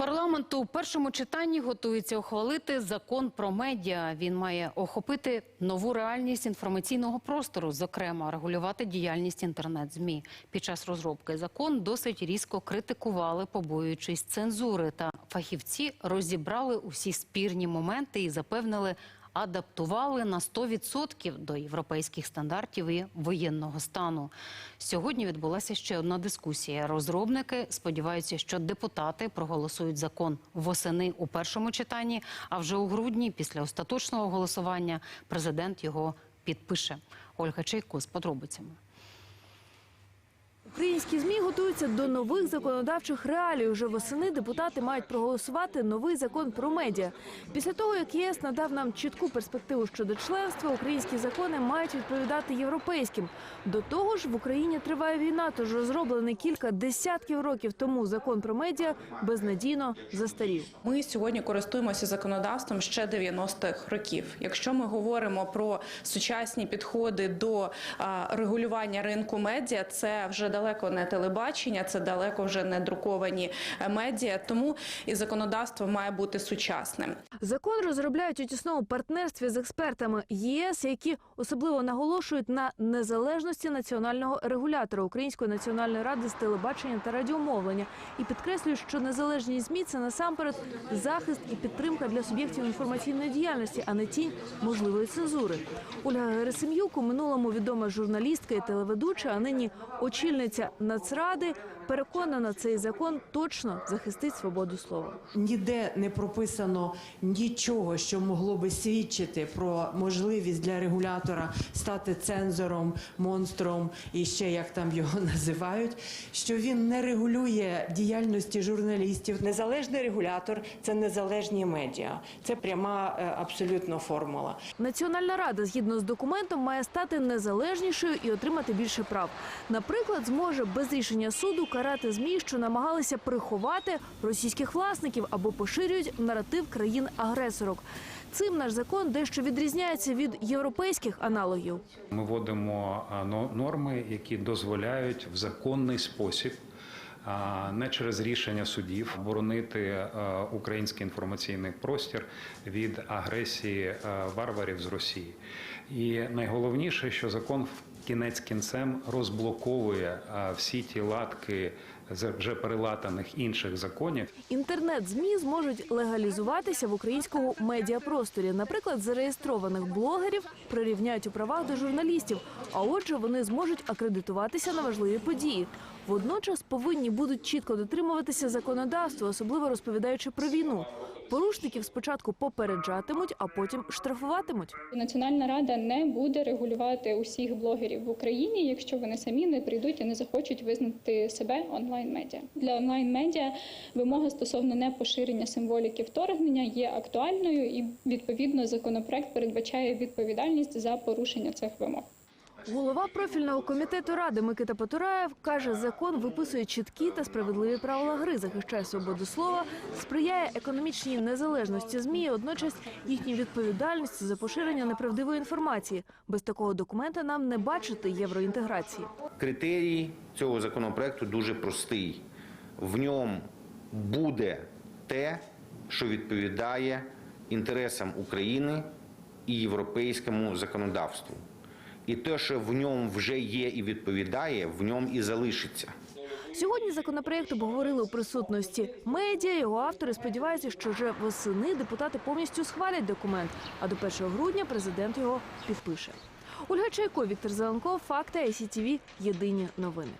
Парламент у першому читанні готується ухвалити закон про медіа. Він має охопити нову реальність інформаційного простору, зокрема регулювати діяльність інтернет-змі. Під час розробки закон досить різко критикували, побоюючись цензури. Та фахівці розібрали усі спірні моменти і запевнили, адаптували на 100% до європейських стандартів і воєнного стану. Сьогодні відбулася ще одна дискусія. Розробники сподіваються, що депутати проголосують закон восени у першому читанні, а вже у грудні, після остаточного голосування, президент його підпише. Ольга Чайко з подробицями. Українські змі готуються до нових законодавчих реалій. Уже восени депутати мають проголосувати новий закон про медіа. Після того, як ЄС надав нам чітку перспективу щодо членства, українські закони мають відповідати європейським. До того ж, в Україні триває війна, тож розроблений кілька десятків років тому закон про медіа безнадійно застарів. Ми сьогодні користуємося законодавством ще 90-х років. Якщо ми говоримо про сучасні підходи до регулювання ринку медіа, це вже далеко не телебачення, це далеко вже не друковані е, медіа. Тому і законодавство має бути сучасним. Закон розробляють у тісному партнерстві з експертами ЄС, які особливо наголошують на незалежності національного регулятора Української національної ради з телебачення та радіомовлення і підкреслюють, що незалежність змі це насамперед захист і підтримка для суб'єктів інформаційної діяльності, а не тінь можливої цензури. Ольга Герасим'юк у минулому відома журналістка і телеведуча, а нині очільниця Нацради, переконана, цей закон точно захистить свободу слова. Ніде не прописано нічого, що могло би свідчити про можливість для регулятора стати цензором, монстром і ще як там його називають. Що він не регулює діяльності журналістів. Незалежний регулятор це незалежні медіа. Це пряма е, абсолютно формула. Національна рада, згідно з документом, має стати незалежнішою і отримати більше прав. Наприклад, зможе без рішення суду карати змі, що намагалися приховати російських власників або поширюють наратив країн-агресорок. Цим наш закон дещо відрізняється від європейських аналогів. Ми вводимо норми, які дозволяють в законний спосіб. Не через рішення судів боронити український інформаційний простір від агресії варварів з Росії. І найголовніше, що закон кінець кінцем розблоковує е, всі ті латки з вже перелатаних інших законів, Інтернет-змі зможуть легалізуватися в українському медіапросторі. Наприклад, зареєстрованих блогерів прирівняють у правах до журналістів, а отже, вони зможуть акредитуватися на важливі події. Водночас повинні будуть чітко дотримуватися законодавства, особливо розповідаючи про війну. Порушників спочатку попереджатимуть, а потім штрафуватимуть. Національна рада не буде регулювати усіх блогерів в Україні, якщо вони самі не прийдуть і не захочуть визнати себе онлайн-медіа. Для онлайн-медіа вимога стосовно непоширення символіки вторгнення є актуальною, і відповідно законопроект передбачає відповідальність за порушення цих вимог. Голова профільного комітету ради Микита Потураєв каже, закон виписує чіткі та справедливі правила гри, захищає свободу слова, сприяє економічній незалежності змі, і водночас їхній відповідальності за поширення неправдивої інформації. Без такого документа нам не бачити євроінтеграції. Критерій цього законопроекту дуже простий. В ньому буде те, що відповідає інтересам України і європейському законодавству. І те, що в ньому вже є і відповідає, в ньому і залишиться. Сьогодні законопроект обговорили у присутності медіа. Його автори сподіваються, що вже восени депутати повністю схвалять документ, а до 1 грудня президент його підпише. Ольга Чайко, Віктор Зеленков, Факти ICTV, Єдині новини.